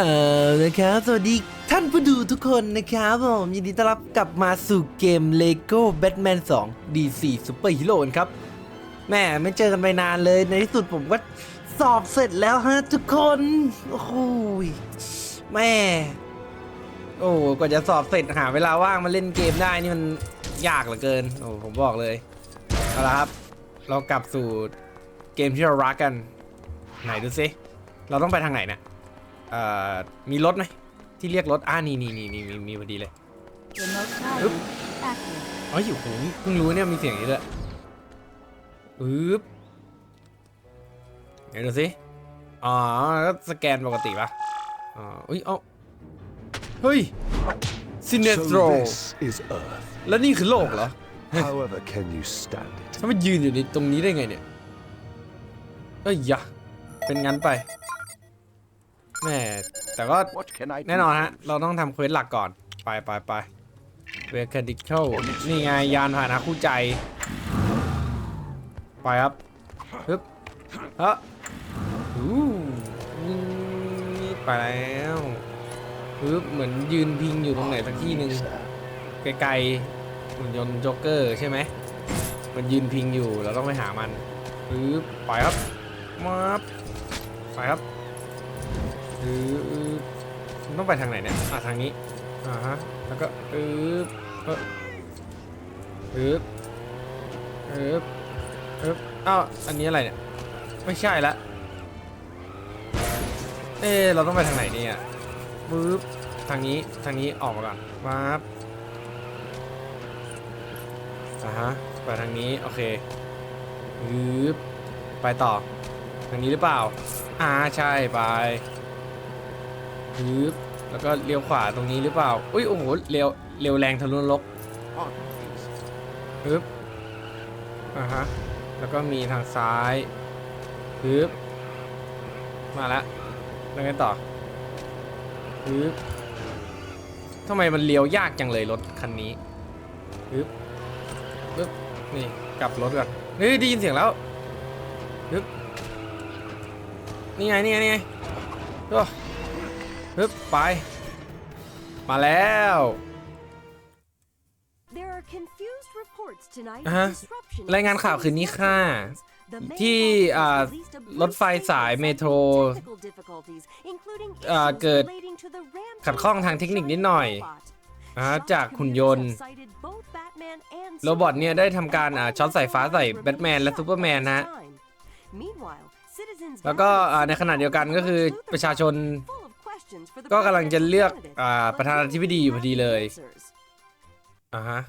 เออนะครับสวัสดีท่านผู้ดูทุกคนนะครับผมยินดีต้อนรับกลับมาสู่เกม Lego Batman 2 D4 Super Hero ครับแม่ไม่เจอกันไปนานเลยในที่สุดผมก็สอบเสร็จแล้วฮะทุกคน โอ้โหยแม่ โอ้กว่าจะสอบเสร็จหาเวลาว่างมาเล่นเกมได้นี่มันยากเหลือเกิน โอ้ผมบอกเลยเอาละครับ เรากลับสู่เกมที่เรารักกัน ไหนดูซิเราต้องไปทางไหนเนี่ย เอ่อมีรถไหมที่เรียกรถอ่านี่นี่นี่นี่มีมีพอดีเลย Remote Oop. dialing active. อ๋ออยู่โหเพิ่งรู้เนี่ยมีเสียงอย่างนี้ด้วยปึ๊บเดี๋ยวดูสิอ๋อก็สแกนปกติปะอ๋ออุ้ยเอ้าเฮ้ยซินเนโตร So this is Earth. แล้วนี่คือโลกเหรอ However, can you stand it? ถ้ามันยืนอยู่ในตรงนี้ได้ไงเนี่ย เอ้ยยะ เป็นงั้นไป แม่แต่ก็ What can I แน่นอนฮะ เราต้องทำเควสหลักก่อน ไปไปไปเวคดิคลนี่ไงยานพาหนะคู่ใจ ไปครับฮึบฮะอู้นี่ไปแล้วฮึบเหมือนยืนพิงอยู่ตรงไหนสักที่หนึ่งไกลๆหุ่นยนต์โจ๊กเกอร์ใช่ไหม มันยืนพิงอยู่ เราต้องไปหามันฮึบไปครับมาบไปครับ ฮึบมันต้องไปทางไหนเนี่ย อะทางนี้ อ่าฮะ แล้วก็อึ๊บเอออึ๊บอึ๊บอึ๊บอ้าวอันนี้อะไรเนี่ย ไม่ใช่ละ เอ๊เราต้องไปทางไหนเนี่ยปึ๊บทางนี้ ทางนี้ออกมาก่อนปั๊บอ่าฮะ ไปทางนี้ โอเคอึ๊บไปต่อ ทางนี้หรือเปล่า อ่า ใช่ ไป ฮึบแล้วก็เลี้ยวขวาตรงนี้หรือเปล่า อุ้ยโอ้โหเร็วเร็วแรงทะลุนรกฮึบอ่าฮะ แล้วก็มีทางซ้ายฮึบมาแล้วแล้วไงต่อฮึบทำไมมันเลี้ยวยากจังเลยรถคันนี้ฮึบฮึบนี่กลับรถก่อนเฮ้ยได้ยินเสียงแล้วฮึบนี่ไงนี่ไงนี่ไงโอ้ ฮึบไป มาแล้ว There are confused reports tonight อ่าฮะ of disruption รายงานข่าวคืนนี้ค่ะ The main ที่ cause อ่า is at least a รถไฟสายเมโทร technical difficulties, including อ่า issues เกิด relating to the Ramsey ขัดข้องทางเทคนิคนิดหน่อย robot. อ่า Some จากหุ่นยนต์ commuters have cited both Batman and โรบอทเนี่ยได้ทำการอ่าช็อตสายฟ้าใส่แบทแมนและซูเปอร์แมนนะฮะ Meanwhile, citizens แล้วก็อ่าในขณะเดียวกันก็คือประชาชน ก็กำลังจะเลือก presidential อ่า candidate, ประธานาธิบดีอยู่พอดีเลย answers. อ่าฮะ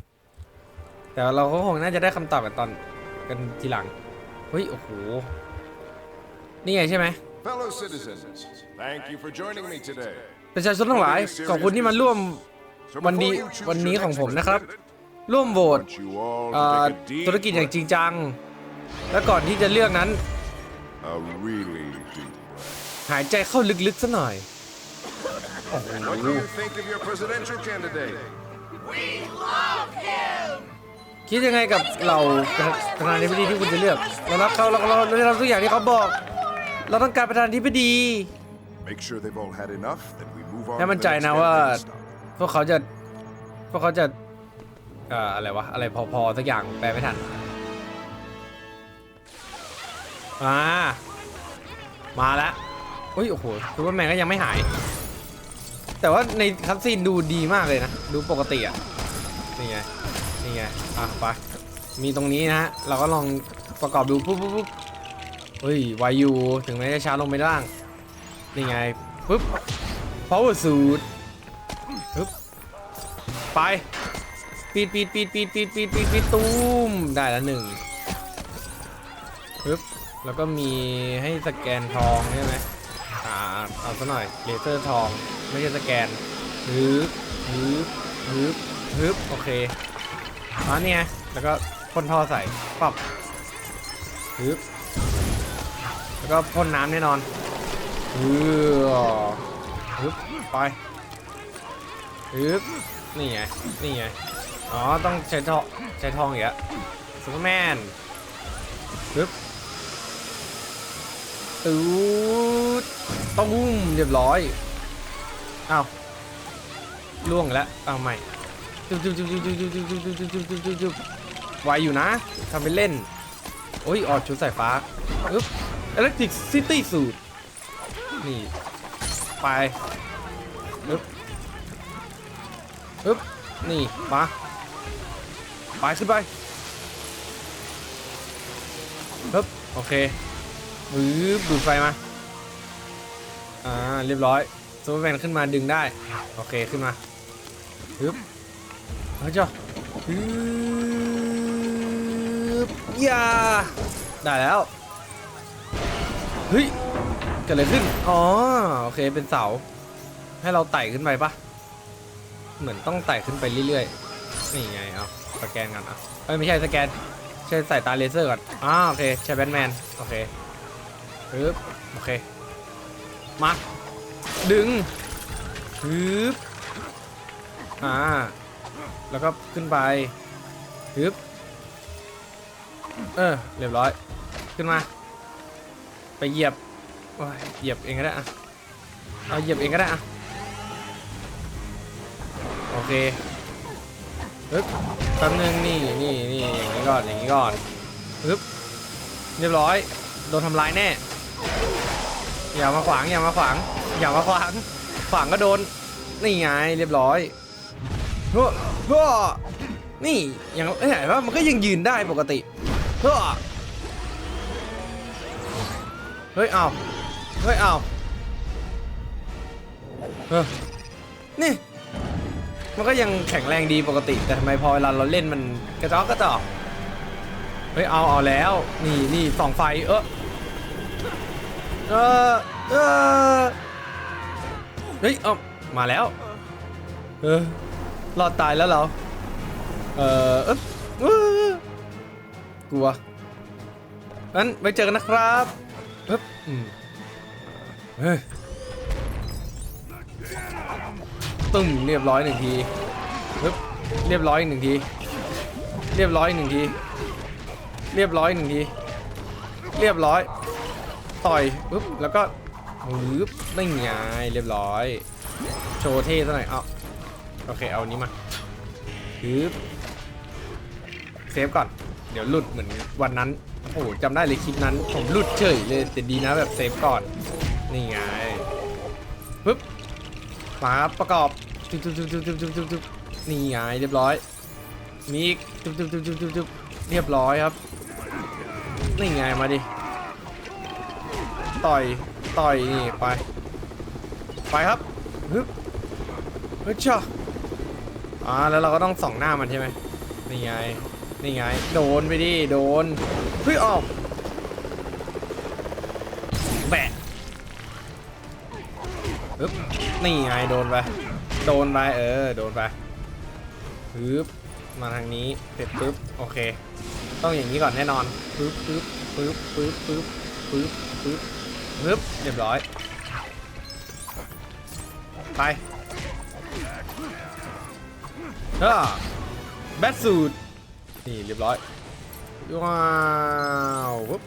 แต่เราก็คงน่าจะได้คำตอบกันตอนกันทีหลังเฮ้ยโอ้โหนี่ไงใช่ไหม Fellow citizens, thank you for joining me today. ประชาชนทั้งหลายขอบคุณที่มาร่วม So วัน before นี้ you choose วัน your นี้ของ next ผมนะครับ president, ร่วมโหว I ต want you all เอ่อ to take a deep ธุรกิจอย่างจริง breath, จัง และก่อนที่จะเลือกนั้น a really deep breath. หายใจเข้าลึกๆสักหน่อย What do you think of your presidential candidate? คิดยังไงกับเราประธานาธิบดีที่คุณจะเลือกเรารักเขาเราเราเราได้รับทุกอย่างที่เขาบอก เราต้องการประธานาธิบดี Make sure they've all had enough, then we move on ให้ to มั่น the ใจ next นะว่า campaign stop. พวกเขาจะพวกเขาจะเอ่ออะไรวะอะไรพอๆสักอย่างแปลไม่ทันอ่ามาแล้วอุ้ยโอ้โหซูเปอร์แมนก็ยังไม่หาย แต่ว่าในคัตซีนดูดีมากเลยนะ ดูปกติอะ นี่ไง นี่ไง อะไป มีตรงนี้นะฮะ เราก็ลองประกอบดูปุ๊บปุ๊บปุ๊บเฮ้ยวอยู่ถึงแม้จะช้าลงไปบ้าง นี่ไงปุ๊บ power suit ปึ๊บ ไปปีดปีดปีดปีดปีดปีดปีดปีดตูมได้แล้วหนึ่งปึ๊บแล้วก็มีให้สแกนทองใช่ไหมอ่าเอาซะหน่อยเลเซอร์ทอง ไม่ใช่สแกนฮึบฮึบฮึบฮึบโอเคอ๋อเนี่ยแล้วก็พ่นท่อใส่ปับฮึบแล้วก็พ่นน้ำแน่นอนฮึบฮึบไปฮึบนี่ไง นี่ไง อ๋อ ต้องใช้ทองใช้ทองอีกแล้วซูเปอร์แมนฮึบตูดตุ้มเรียบร้อย อ้าวล่วงแล้วเอาใหม่จุ๊บจุ๊บจุ๊บจุ๊บจุ๊บจุ๊บจุ๊บจุ๊บจุ๊บจุ๊บจุ๊บจุ๊บไวอยู่นะทำไปเล่น โอ้ยออกชุดสายฟ้าอึ๊บอิเล็กทริกซิตี้สูตรนี่ไปอึ๊บอึ๊บนี่มาไปขึ้นไปอึ๊บโอเคบึ๊บดูดไฟมาอ่าเรียบร้อย ซูเปอร์แมนขึ้นมาดึงได้ โอเคขึ้นมาฮึบเฮ้ยจ้าฮึบยาได้แล้วเฮ้ยเกิดอะไรขึ้นอ๋อโอเคเป็นเสา ให้เราไต่ขึ้นไปปะเหมือนต้องไต่ขึ้นไปเรื่อยๆนี่ไงเอาสแกนกันอะเอ้ยไม่ใช่สแกนใช้สายตาเลเซอร์ก่อนอ่าโอเคใช้แบทแมนโอเคฮึบโอเคมา ดึงฮึบอ่า แล้วก็ขึ้นไปฮึบเออ เรียบร้อย ขึ้นมา ไปเหยียบโอ้ยเหยียบเองก็ได้อะเอาเหยียบเองก็ได้อะโอเคฮึบแป๊บนึงนี่นี่นี่อย่างนี้ก่อนอย่างนี้ก่อนฮึบเรียบร้อย โดนทำลายแน่ อย่ามาขวางอย่ามาขวาง อย่ามาขวางขวางก็โดน นี่ไงเรียบร้อยเฮ้อเฮ้อนี่อย่างเห็นว่ามันก็ยังยืนได้ปกติเฮ้อเฮ้ยเอาเฮ้ยเอาเฮ้อนี่ มันก็ยังแข็งแรงดีปกติ แต่ทำไมพอเวลาเราเล่นมันกระจอกกระจอกเฮ้ยเอาเอาแล้ว นี่นี่ส่องไฟเออเออเออ เฮ้ยเอามาแล้ว เออรอดตายแล้วเรอเออเอ๊บเอ้อกลัวงั้นไว้เจอกันนะครับเอ๊บอืมเฮ้ยตึ้มเรียบร้อยหนึ่งทีเอ๊บเรียบร้อยหนึ่งที เรียบร้อยหนึ่งที เรียบร้อยหนึ่งที เรียบร้อย ต่อยปุ๊บแล้วก็ ฮึบได้ไงเรียบร้อย โชว์เท่ซะหน่อยเอาโอเคเอานี้มาฮึบเซฟก่อน เดี๋ยวหลุดเหมือนวันนั้น โอ้โหจำได้เลยคลิปนั้น ผมหลุดเฉยเลยแต่ดีนะแบบเซฟก่อน นี่ไงปึ๊บมาประกอบจุ๊บจุ๊บจุ๊บจุ๊บจุ๊บจุ๊บจุ๊บนี่ไงเรียบร้อย มีจุบจุ๊บจุ๊บจุ๊บจุ๊บจุ๊บเรียบร้อยครับ นี่ไงมาดิ ต่อย ต่อยนี่ไป ไปครับฮึบฮึบช่าอ่าแล้วเราก็ต้องส่องหน้ามันใช่ไหมนี่ไง นี่ไง โดนไปดิ โดนเฮ้ยออกแบะฮึบนี่ไง โดนไป โดนไป เออ โดนไปฮึบมาทางนี้เสร็จปุ๊บ โอเค ต้องอย่างนี้ก่อนแน่นอนปึ๊บปึ๊บปึ๊บปึ๊บปึ๊บปึ๊บปึ๊บ ปึ๊บเรียบร้อย ไปเฮ้อแบทสูตรนี่เรียบร้อย ว้าวปุ๊บ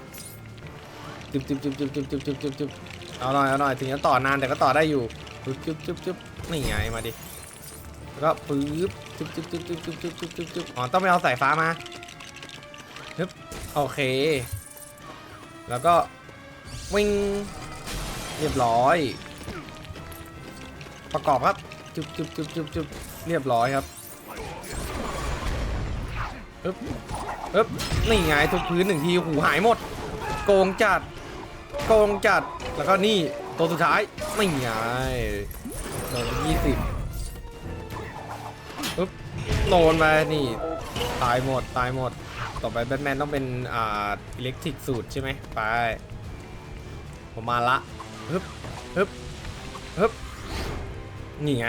จุ๊บจุ๊บจุ๊บจุ๊บจุ๊บจุ๊บจุ๊บจุ๊บจุ๊บเอาหน่อยเอาหน่อยถึงจะต่อนานแต่ก็ต่อได้อยู่ปึ๊บจุ๊บจุ๊บจุ๊บนี่ไงมาดิแล้วก็ปึ๊บจุ๊บจุ๊บจุ๊บจุ๊บจุ๊บจุ๊บจุ๊บจุ๊บจุ๊บอ๋อต้องไปเอาสายฟ้ามาปึ๊บโอเค แล้วก็ วิ่งเรียบร้อย ประกอบครับ จุบจุบจุบจุบจุบเรียบร้อยครับอึ๊บอึ๊บนี่ไงทุกพื้นหนึ่งทีหูหายหมด โกงจัด โกงจัด แล้วก็นี่ตัวสุดท้ายไม่ไงโดนยี่สิบอึ๊บโดนไปนี่ ตายหมด ตายหมด ต่อไปแบทแมนต้องเป็น อ่า อิเล็กทริกสูตรใช่ไหมไป ผมมาละฮึบฮึบฮึบนี่ไง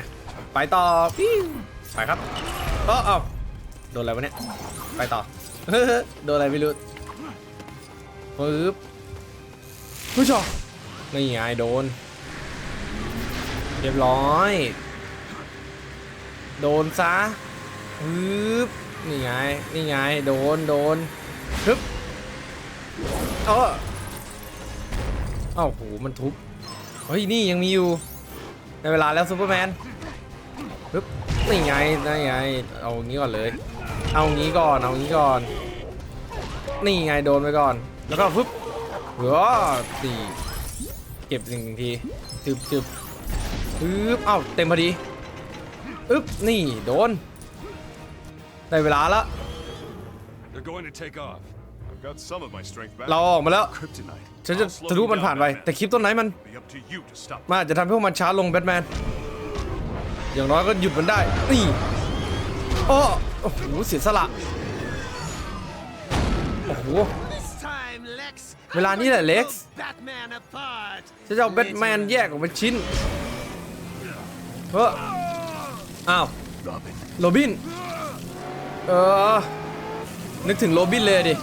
ไปต่อปิ้วไปครับเออเอาโดนอะไรวะเนี่ย ไปต่อ โดนอะไรไม่รู้ปึ๊บผู้ชมนี่ไงโดน เรียบร้อย โดนซะปึ๊บนี่ไง นี่ไง โดน โดนฮึบเออเอ้าวโหมันทุบ เฮ้ย นี่ยังมีอยู่ได้เวลาแล้วซูเปอร์แมนปึ๊บนี่ไงนี่ไง เอางี้ก่อนเลย เอางี้ก่อน เอางี้ก่อน นี่ไงโดนไปก่อน แล้วก็ปึ๊บว้าสี่เก็บหนึ่งทีจึบจึบปึ๊บเอ้าเต็มพอดีอึ๊บนี่โดน ได้เวลาแล้ว They're going to take off. I've got some of my strength back. เราออกมาแล้ว Kryptonite. ฉันจะทะลุมันผ่านไปแต่คลิปต้นไหนมัน Be up to you to stop. มันอาจจะทำให้พวกมันช้าลงแบทแมน อย่างน้อยก็หยุดมันได้ นี่โอ้โอ้โห เสียสละ โอ้โห This time, Lex. เวลานี้แหละ เล็กซ์ Batman apart. ฉันจะเอาแบทแมนแยกออกเป็นชิ้นเฮ้ออ้าว Robin. โรบิน เออ นึกถึงโรบินเลยดิ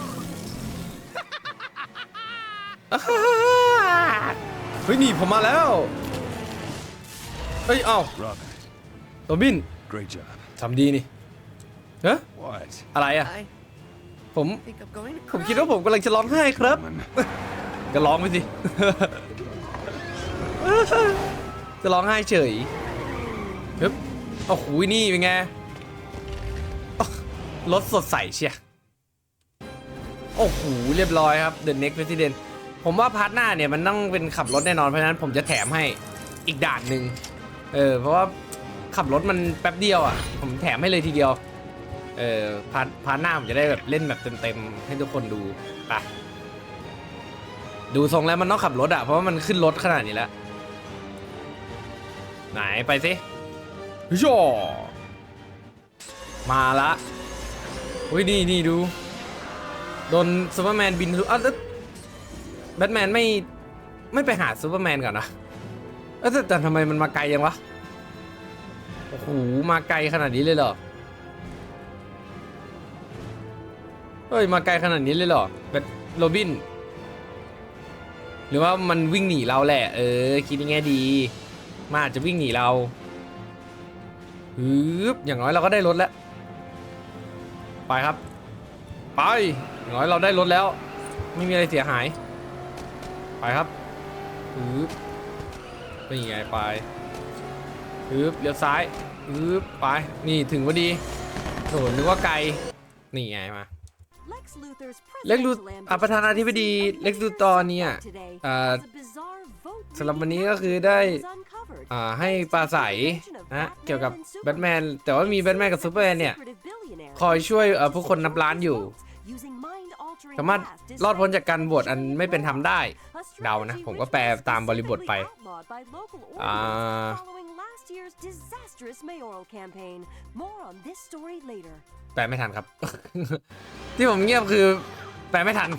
เฮ้ยนี่ผมมาแล้ว เฮ้ยเอ้า Robin. โรบิน Great job. ทำดีนี่เฮ้ย What? อะไรอะ I ผม think I'm going to ผมคิดว่าผมกำลังจะร้องไห้ครับ Man. ก็ร้องไปสิ จะร้องไห้เฉยฮึบโอ้โหนี่เป็นไงอ๊ะรถสดใสเชีย โอ้โห เรียบร้อยครับ The Next President ผมว่าพาร์ทหน้าเนี่ยมันต้องเป็นขับรถแน่นอนเพราะฉะนั้นผมจะแถมให้อีกด่านหนึ่งเออเพราะว่าขับรถมันแป๊บเดียวอะ ผมแถมให้เลยทีเดียวเออพาร์ทพาร์ทหน้าผมจะได้แบบเล่นแบบเต็มๆให้ทุกคนดูไปดูทรงแล้วมันต้องขับรถอะเพราะว่ามันขึ้นรถขนาดนี้แล้วไหนไปสิโย่มาละเฮ้ยนี่นี่ดูโดนซูเปอร์แมนบินอ้าว แบทแมนไม่ไม่ไปหาซูเปอร์แมนก่อนนะเอ้ยแต่แต่ทำไมมันมาไกลยังวะ โอ้โห มาไกลขนาดนี้เลยเหรอ เฮ้ย มาไกลขนาดนี้เลยเหรอแบทโรบิน หรือว่ามันวิ่งหนีเราแหละ เออ คิดยังไงดีมันอาจจะวิ่งหนีเราฮึบอย่างน้อยเราก็ได้รถแล้ว ไปครับ ไป อย่างน้อยเราได้รถแล้ว ไม่มีอะไรเสียหาย ไปครับฮึบนี่ไงไปฮึบเลี้ยวซ้ายฮึบไป นี่ถึงพอดีโถนึกว่าไกล นี่ไงมา Lex Luthor's เล็กลู presidential อะประธานาธิบดี ambitions เล็กลูตอร์เนี่ย today อ่า as a bizarre vote สำหรับวันนี้ก็คือได้ was uncovered อ่าให้ปลาใสนะเกี่ยวกับแบทแมน แต่ว่ามีแบทแมนกับซูเปอร์แมนเนี่ย คอยช่วยเอ่อผู้คนนับล้านอยู่ สามารถรอดพ้นจากการบวชอันไม่เป็นธรรมได้ เดานะ ผมก็แปลตามบริบทไปอ่า แปลไม่ทันครับ ที่ผมเงียบคือ แปลไม่ทัน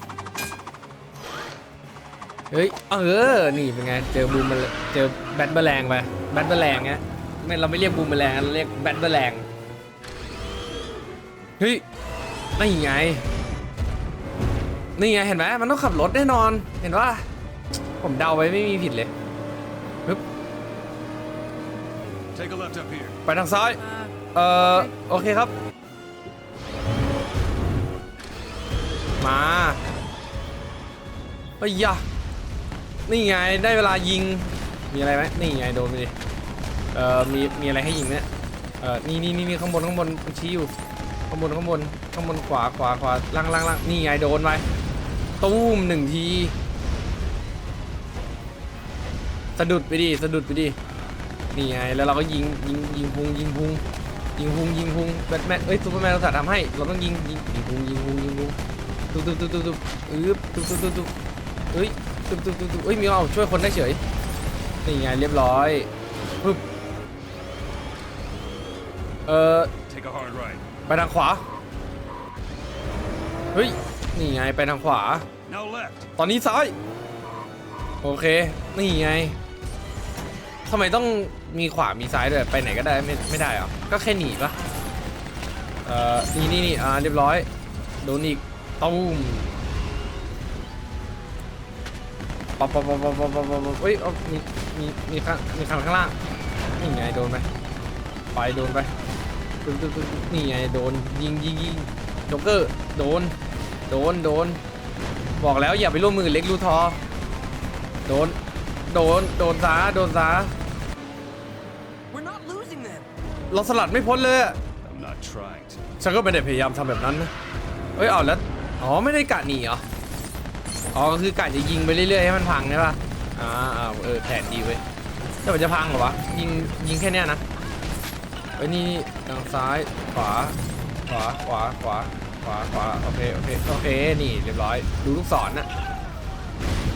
เฮ้ย เออ นี่เป็นไง เจอบูมมาเจอแบทเบอร์แรงไป แบทเบอร์แรงเงี้ยไม่เราไม่เรียกบูมเบอร์แรงเราเรียกแบทเบอร์แรงเฮ้ยนี่ไง นี่ไง เห็นไหมมันต้องขับรถแน่นอน เห็นว่า ผมเดาไว้ไม่มีผิดเลย Take a left up here. ไปทางซ้าย เอ่อ โอเคครับ มาเฮ้ยยะนี่ไง ได้เวลายิง มีอะไรไหมนี่ไง โดนไปดิ เอ่อ มี มีอะไรให้ยิงไหมเนี่ย เอ่อ นี่นี่นี่นี่ข้างบน ข้างบนมันชี้อยู่ ข้างบน ข้างบน ข้างบน ขวา ขวา ขวา ล่างล่างล่างนี่ไง โดนไป ตู้มหนึ่งทีะดุดไปดิสะดุดไปดินี่ไงแล้วเราก็ยิงยิงยิงพุงยิงพุงยิงพุงยิงพุงแบทแมนเอ้ยซูเปอร์แมนเราถัดทำให้เราต้องยิงยิงยิงพุงยิงพุงยิงพุงตุ๊บตุ๊บตุ๊บตุ๊บตุ๊บอึ๊บตุ๊บตุ๊บตุ๊บตุ๊บเฮ้ยตุ๊บตุ๊บตุ๊บตุ๊บเฮ้ยมีเอาช่วยคนได้เฉยนี่ไงเรียบร้อยปึ๊บเอ่อ Take a hard right. ไปทางขวาเฮ้ยนี่ไงไปทางขวา Now left. ตอนนี้ซ้ายโอเคนี่ไง ทำไมต้องมีขวา มีซ้ายด้วย ไปไหนก็ได้ไม่ไม่ได้เหรอ ก็แค่หนีปะเอ่อ นี่นี่นี่อ่า เรียบร้อย โดนอีกตุ้มปับปับปับปับปับปับปับเฮ้ยเอามีมีมีข้างมีข้างข้างล่าง นี่ไงโดนไปไปโดนไปตึ๊บตึ๊บตึ๊บนี่ไงโดนยิงยิงยิงโจ๊กเกอร์โดน โดนโดน บอกแล้วอย่าไปร่วมมือเล็กลูทอ โดน โดน โดนซาโดนซา เราสลัดไม่พ้นเลยอะฉันก็ไม่ได้พยายามทำแบบนั้นนะเอ้ยเอาแล้วอ๋อไม่ได้กะหนีเหรออ๋อก็คือกะจะยิงไปเรื่อยๆให้มันพังใช่ป่ะอ่าอ่าเออแผนดีเว้ยแต่มันจะพังเหรอวะยิงยิงแค่เนี้ยนะเอ้ยนี่ทางซ้ายขวาขวาขวาขวาขวาขวาโอเคโอเคโอเคนี่เรียบร้อยดูลูกศรนะ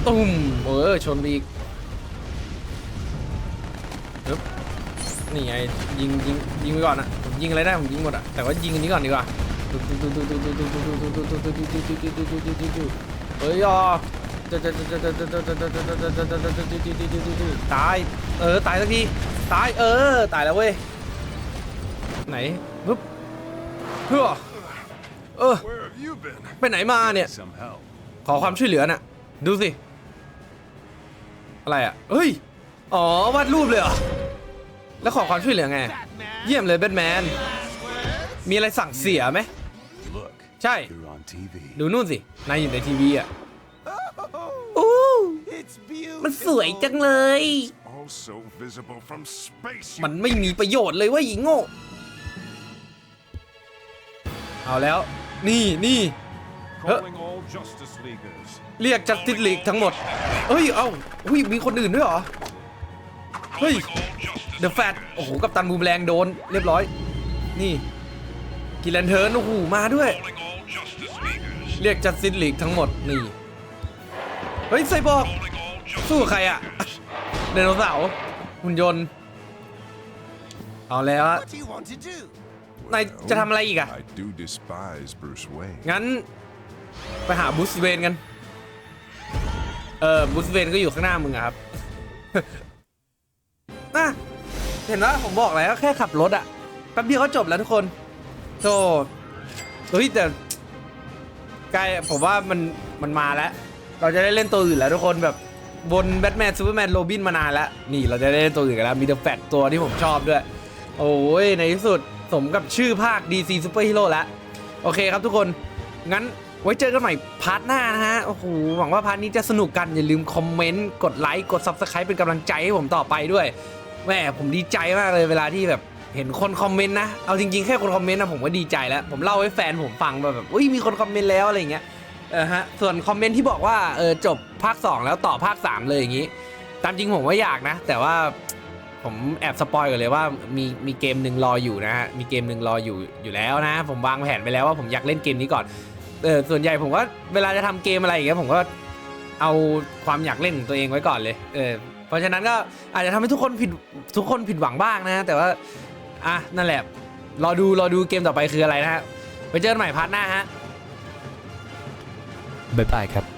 ตุ้มเออชนไปอีกปึ๊บ นี่ไงยิงยิงยิงไปก่อนอะผมยิงอะไรได้ผมยิงหมดอะแต่ว่ายิงอันนี้ก่อนดีกว่าเฮ้ยอะตายเออตายสักทีตายเออตายแล้วเว้ยไหนปึ๊บเพื่อเออไปไหนมาเนี่ยขอความช่วยเหลือน่ะดูสิอะไรอะเฮ้ยอ๋อวาดรูปเลยเหรอ แล้วขอความช่วยเหลือไง Batman. เยี่ยมเลยแบทแมน Last words. มีอะไรสั่งเสียไหม Look, ใช่ you're on TV. ดูนู่นสิ นายอยู่ในทีวีอะ Oh, อู้ it's beautiful. มันสวยจังเลย Also visible from space. มันไม่มีประโยชน์เลยเว่าหญิงโง่ เอาแล้ว นี่นี่ Calling all Justice Leaguers. เรียกจัสติสลีกทั้งหมด เฮ้ย เอ้าหุ้ยมีคนอื่นด้วยเหรอ เฮ้ย เดอะแฟตโอ้โห กับตันบูมแรงโดน เรียบร้อย นี่ กิแลนเทิร์นโอ้โห มาด้วย เรียกจัสติสลีกทั้งหมด นี่ เฮ้ยไซบอร์กสู้กับใครอะไดโนเสาร์หุ่นยนต์ เอาแล้วอะ What do you want to do? นายจะทำอะไรอีกอะ I do despise Bruce Wayne. งั้น ไปหาบูสเวนกัน เออบูสเวนก็อยู่ข้างหน้ามึงอะครับ นะเห็นว่าผมบอกแล้วแค่ขับรถอะแป๊บเดียวก็จบแล้วทุกคนโธ่เฮ้ยแต่ใกล้ผมว่ามันมันมาแล้ว เราจะได้เล่นตัวอื่นแล้วทุกคนแบบบนแบทแมนซูเปอร์แมนโรบินมานานแล้ว นี่เราจะได้เล่นตัวอื่นกันแล้ว มีเดอะแฟตตัวที่ผมชอบด้วย โอ้ยในที่สุดสมกับชื่อภาค DC Super Hero แล้วโอเคครับทุกคน งั้นไว้เจอกันใหม่พาร์ทหน้านะฮะ โอ้โห หวังว่าพาร์ทนี้จะสนุกกัน อย่าลืมคอมเมนต์ กดไลค์ กด Subscribe เป็นกำลังใจให้ผมต่อไปด้วย แม่ผมดีใจมากเลยเวลาที่แบบเห็นคนคอมเมนต์นะ เอาจริงๆ แค่คนคอมเมนต์นะผมก็ดีใจแล้ว ผมเล่าให้แฟนผมฟังแบบแบบอุ้ยมีคนคอมเมนต์แล้วอะไรอย่างเงี้ย เออฮะ ส่วนคอมเมนต์ที่บอกว่าเออจบภาค 2 แล้วต่อภาค 3 เลยอย่างงี้ ตามจริงผมว่าอยากนะ แต่ว่าผมแอบสปอยก่อนเลยว่ามีมีเกมหนึ่งรออยู่นะฮะ มีเกมหนึ่งรออยู่อยู่แล้วนะ ผมวางแผนไปแล้วว่าผมอยากเล่นเกมนี้ก่อน เออส่วนใหญ่ผมก็เวลาจะทำเกมอะไรอย่างเงี้ยผมก็เอาความอยากเล่นของตัวเองไว้ก่อนเลย เออ เพราะฉะนั้นก็อาจจะทำให้ทุกคนผิดทุกคนผิดหวังบ้างนะ แต่ว่าอะนั่นแหละรอดูรอดูเกมต่อไปคืออะไรนะฮะไปเจอกันใหม่พาร์ทหน้าฮะ บ๊ายบายครับ